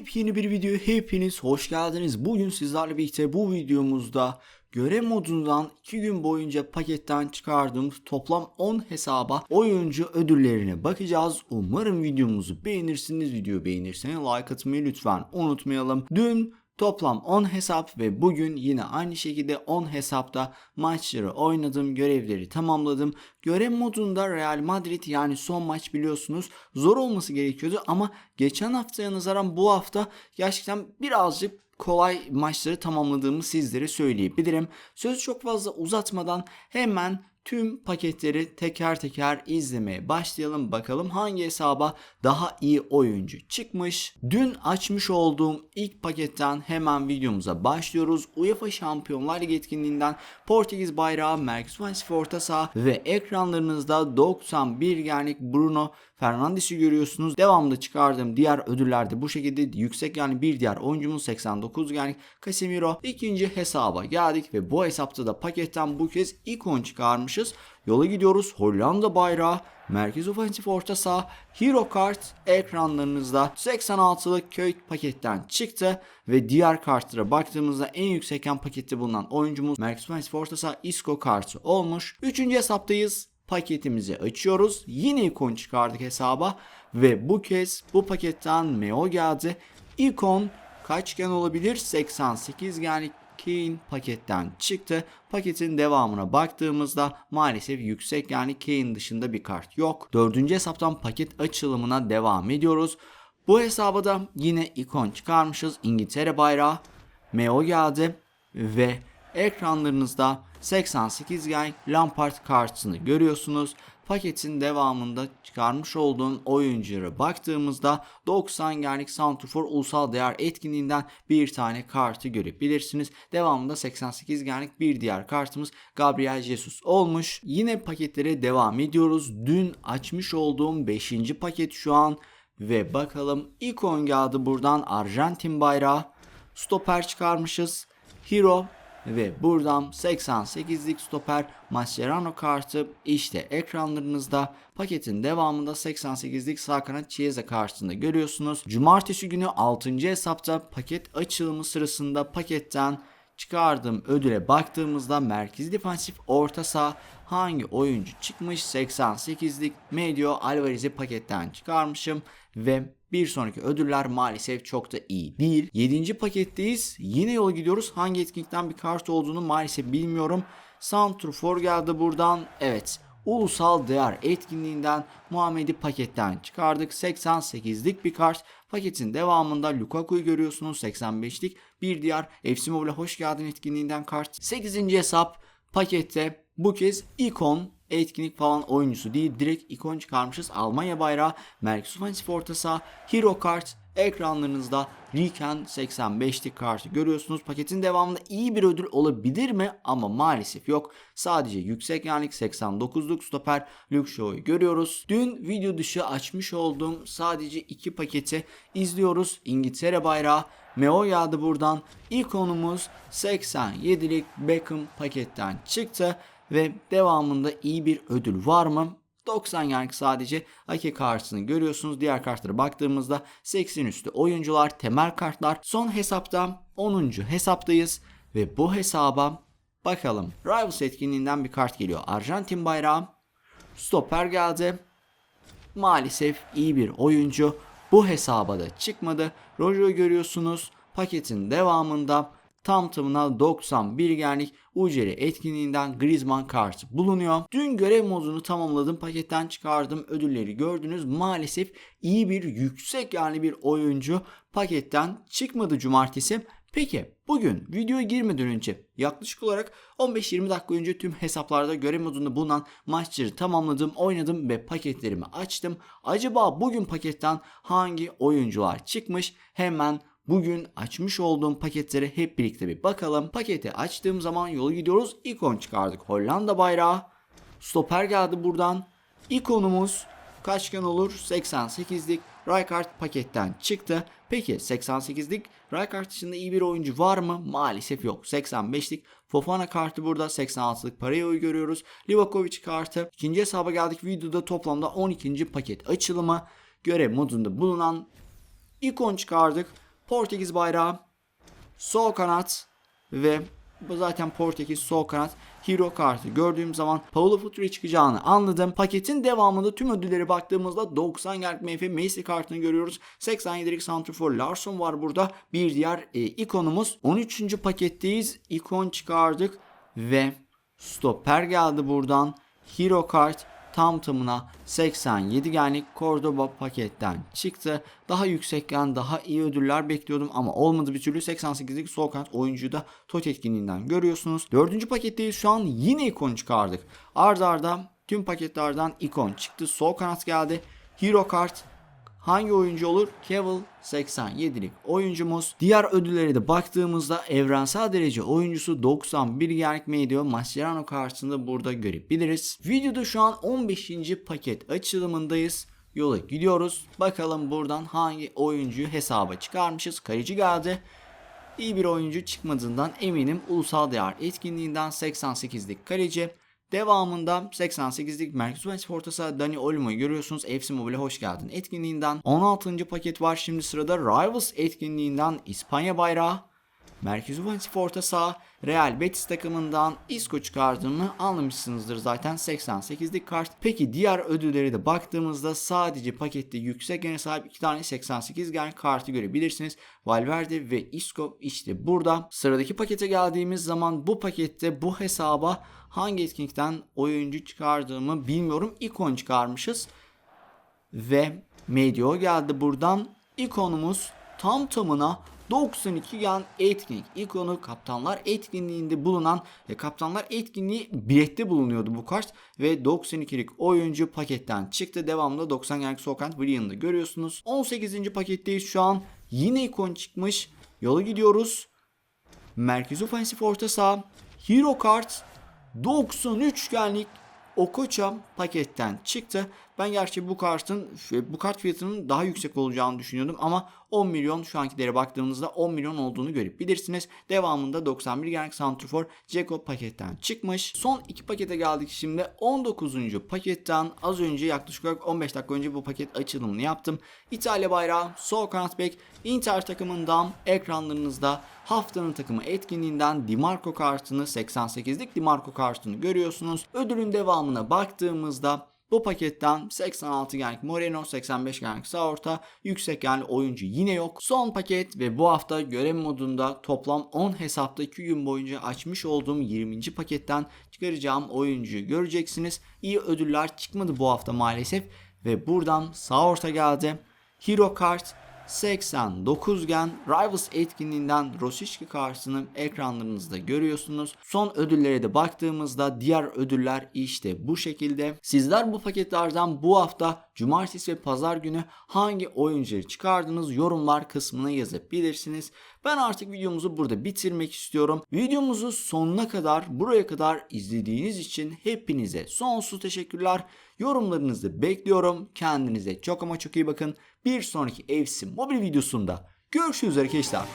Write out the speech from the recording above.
Yepyeni bir video hepiniz hoş geldiniz. Bugün sizlerle birlikte bu videomuzda görev modundan 2 gün boyunca paketten çıkardığımız toplam 10 hesaba oyuncu ödüllerine bakacağız. Umarım videomuzu beğenirsiniz. Video beğenirseniz like atmayı lütfen unutmayalım. Dün Toplam 10 hesap ve bugün yine aynı şekilde 10 hesapta maçları oynadım, görevleri tamamladım. Görev modunda Real Madrid yani son maç biliyorsunuz zor olması gerekiyordu ama geçen haftaya nazaran bu hafta gerçekten birazcık kolay maçları tamamladığımı sizlere söyleyebilirim. Sözü çok fazla uzatmadan hemen tüm paketleri teker teker izlemeye başlayalım. Bakalım hangi hesaba daha iyi oyuncu çıkmış. Dün açmış olduğum ilk paketten hemen videomuza başlıyoruz. UEFA Şampiyonlar Ligi etkinliğinden Portekiz bayrağı Merkez Vansi orta saha ve ekranlarınızda 91 genlik Bruno Fernandes'i görüyorsunuz. Devamlı çıkardığım diğer ödüllerde bu şekilde yüksek yani bir diğer oyuncumuz 89 yani Casemiro. İkinci hesaba geldik ve bu hesapta da paketten bu kez ikon çıkarmışız. Yola gidiyoruz. Hollanda bayrağı, merkez ofensif orta saha, Hero Kart ekranlarınızda 86'lık köy paketten çıktı ve diğer kartlara baktığımızda en yüksek yan pakette bulunan oyuncumuz merkez ofensif orta saha Isco kartı olmuş. Üçüncü hesaptayız paketimizi açıyoruz. Yine ikon çıkardık hesaba ve bu kez bu paketten Meo geldi. İkon kaçgen olabilir? 88 yani Kane paketten çıktı. Paketin devamına baktığımızda maalesef yüksek yani Kane dışında bir kart yok. Dördüncü hesaptan paket açılımına devam ediyoruz. Bu hesaba da yine ikon çıkarmışız. İngiltere bayrağı, Meo geldi ve ekranlarınızda 88 gen Lampard kartını görüyorsunuz. Paketin devamında çıkarmış olduğum oyunculara baktığımızda 90 genlik Santrfor Ulusal Değer etkinliğinden bir tane kartı görebilirsiniz. Devamında 88 genlik bir diğer kartımız Gabriel Jesus olmuş. Yine paketlere devam ediyoruz. Dün açmış olduğum 5. paket şu an ve bakalım ikon geldi buradan Arjantin bayrağı. Stoper çıkarmışız. Hero ve buradan 88'lik stoper Mascherano kartı işte ekranlarınızda paketin devamında 88'lik sağ kanat Chiesa kartını görüyorsunuz. Cumartesi günü 6. hesapta paket açılımı sırasında paketten çıkardığım ödüle baktığımızda merkez defansif orta saha hangi oyuncu çıkmış 88'lik Medio Alvarez'i paketten çıkarmışım ve bir sonraki ödüller maalesef çok da iyi değil. 7. paketteyiz. Yine yola gidiyoruz. Hangi etkinlikten bir kart olduğunu maalesef bilmiyorum. Santrfor geldi buradan. Evet. Ulusal Değer etkinliğinden Muhammed'i paketten çıkardık. 88'lik bir kart. Paketin devamında Lukaku'yu görüyorsunuz. 85'lik bir diğer Mobile hoş geldin etkinliğinden kart. 8. hesap pakette bu kez ikon etkinlik falan oyuncusu değil direkt ikon çıkarmışız. Almanya bayrağı, Merkez Offensive orta Hero Kart ekranlarınızda Riken 85'lik kartı görüyorsunuz. Paketin devamında iyi bir ödül olabilir mi? Ama maalesef yok. Sadece yüksek yanlık 89'luk stoper Luke Shaw'u görüyoruz. Dün video dışı açmış olduğum sadece iki paketi izliyoruz. İngiltere bayrağı Meo yağdı buradan. İkonumuz 87'lik Beckham paketten çıktı ve devamında iyi bir ödül var mı? 90 yank sadece Ake kartını görüyorsunuz. Diğer kartlara baktığımızda 80 üstü oyuncular, temel kartlar. Son hesapta 10. hesaptayız ve bu hesaba bakalım. Rivals etkinliğinden bir kart geliyor. Arjantin bayrağı. Stoper geldi. Maalesef iyi bir oyuncu. Bu hesaba da çıkmadı. Rojo görüyorsunuz. Paketin devamında tam tamına 91 genlik UCR etkinliğinden Griezmann kartı bulunuyor. Dün görev modunu tamamladım. Paketten çıkardım. Ödülleri gördünüz. Maalesef iyi bir yüksek yani bir oyuncu paketten çıkmadı cumartesi. Peki bugün videoya girmeden önce yaklaşık olarak 15-20 dakika önce tüm hesaplarda görev modunda bulunan maçları tamamladım, oynadım ve paketlerimi açtım. Acaba bugün paketten hangi oyuncular çıkmış? Hemen Bugün açmış olduğum paketlere hep birlikte bir bakalım. Paketi açtığım zaman yola gidiyoruz. İkon çıkardık. Hollanda bayrağı. Stoper geldi buradan. İkonumuz kaçgen olur? 88'lik Rijkaard paketten çıktı. Peki 88'lik Rijkaard dışında iyi bir oyuncu var mı? Maalesef yok. 85'lik Fofana kartı burada. 86'lık Parayo'yu görüyoruz. Livakovic kartı. İkinci hesaba geldik. Videoda toplamda 12. paket açılımı. Görev modunda bulunan ikon çıkardık. Portekiz bayrağı, sol kanat ve bu zaten Portekiz sol kanat hero kartı gördüğüm zaman Paulo Futre çıkacağını anladım. Paketin devamında tüm ödülleri baktığımızda 90 Gerk MF Messi kartını görüyoruz. 87'lik Santrafor Larson var burada. Bir diğer e, ikonumuz. 13. paketteyiz. İkon çıkardık ve stoper geldi buradan. Hero kart tam tamına 87 genlik Cordoba paketten çıktı. Daha yüksekten daha iyi ödüller bekliyordum ama olmadı bir türlü 88'lik sol kanat oyuncuyu da TOT etkinliğinden görüyorsunuz. Dördüncü paketteyiz şu an yine ikon çıkardık. Arda arda tüm paketlerden ikon çıktı. Sol kanat geldi. Hero kart Hangi oyuncu olur? Cavill 87'lik oyuncumuz. Diğer ödüllere de baktığımızda evrensel derece oyuncusu 91 Gerk Medio Mascherano karşısında burada görebiliriz. Videoda şu an 15. paket açılımındayız. Yola gidiyoruz. Bakalım buradan hangi oyuncuyu hesaba çıkarmışız. Kaleci geldi. İyi bir oyuncu çıkmadığından eminim. Ulusal Değer etkinliğinden 88'lik kaleci. Devamında 88'lik Merkez Üniversitesi Fortasa Dani Olmo'yu görüyorsunuz. FC Mobile hoş geldin etkinliğinden. 16. paket var şimdi sırada Rivals etkinliğinden İspanya bayrağı. Merkez Üniversitesi Fortasa Real Betis takımından Isco çıkardığımı anlamışsınızdır zaten 88'lik kart. Peki diğer ödülleri de baktığımızda sadece pakette yüksek gene sahip iki tane 88 gen kartı görebilirsiniz. Valverde ve Isco işte burada. Sıradaki pakete geldiğimiz zaman bu pakette bu hesaba hangi etkinlikten oyuncu çıkardığımı bilmiyorum. İkon çıkarmışız. Ve Medio geldi buradan. İkonumuz tam tamına 92 yan etkinlik ikonu kaptanlar etkinliğinde bulunan e, kaptanlar etkinliği bilette bulunuyordu bu kart ve 92'lik oyuncu paketten çıktı. Devamında 90 yanlık Sokant William'da görüyorsunuz. 18. paketteyiz şu an. Yine ikon çıkmış. Yola gidiyoruz. Merkez ofensif orta saha. Hero kart 93 genlik Okocha paketten çıktı. Ben gerçi bu kartın bu kart fiyatının daha yüksek olacağını düşünüyordum ama 10 milyon şu ankilere baktığımızda 10 milyon olduğunu görüp bilirsiniz. Devamında 91 genlik Santrafor Ceko paketten çıkmış. Son iki pakete geldik şimdi. 19. paketten az önce yaklaşık olarak 15 dakika önce bu paket açılımını yaptım. İtalya bayrağı, sol kanat Inter takımından ekranlarınızda haftanın takımı etkinliğinden Dimarco kartını 88'lik Dimarco kartını görüyorsunuz. Ödülün devamına baktığımızda bu paketten 86 genlik Moreno, 85 genlik sağ orta, yüksek genli oyuncu yine yok. Son paket ve bu hafta görev modunda toplam 10 hesapta 2 gün boyunca açmış olduğum 20. paketten çıkaracağım oyuncuyu göreceksiniz. İyi ödüller çıkmadı bu hafta maalesef ve buradan sağ orta geldi. Hero kart 89 gen Rivals etkinliğinden Rosicki karşısını ekranlarınızda görüyorsunuz. Son ödüllere de baktığımızda diğer ödüller işte bu şekilde. Sizler bu paketlerden bu hafta cumartesi ve pazar günü hangi oyuncuları çıkardınız yorumlar kısmına yazabilirsiniz. Ben artık videomuzu burada bitirmek istiyorum. Videomuzu sonuna kadar buraya kadar izlediğiniz için hepinize sonsuz teşekkürler. Yorumlarınızı bekliyorum. Kendinize çok ama çok iyi bakın. Bir sonraki Evsim mobil videosunda görüşürüz arkadaşlar.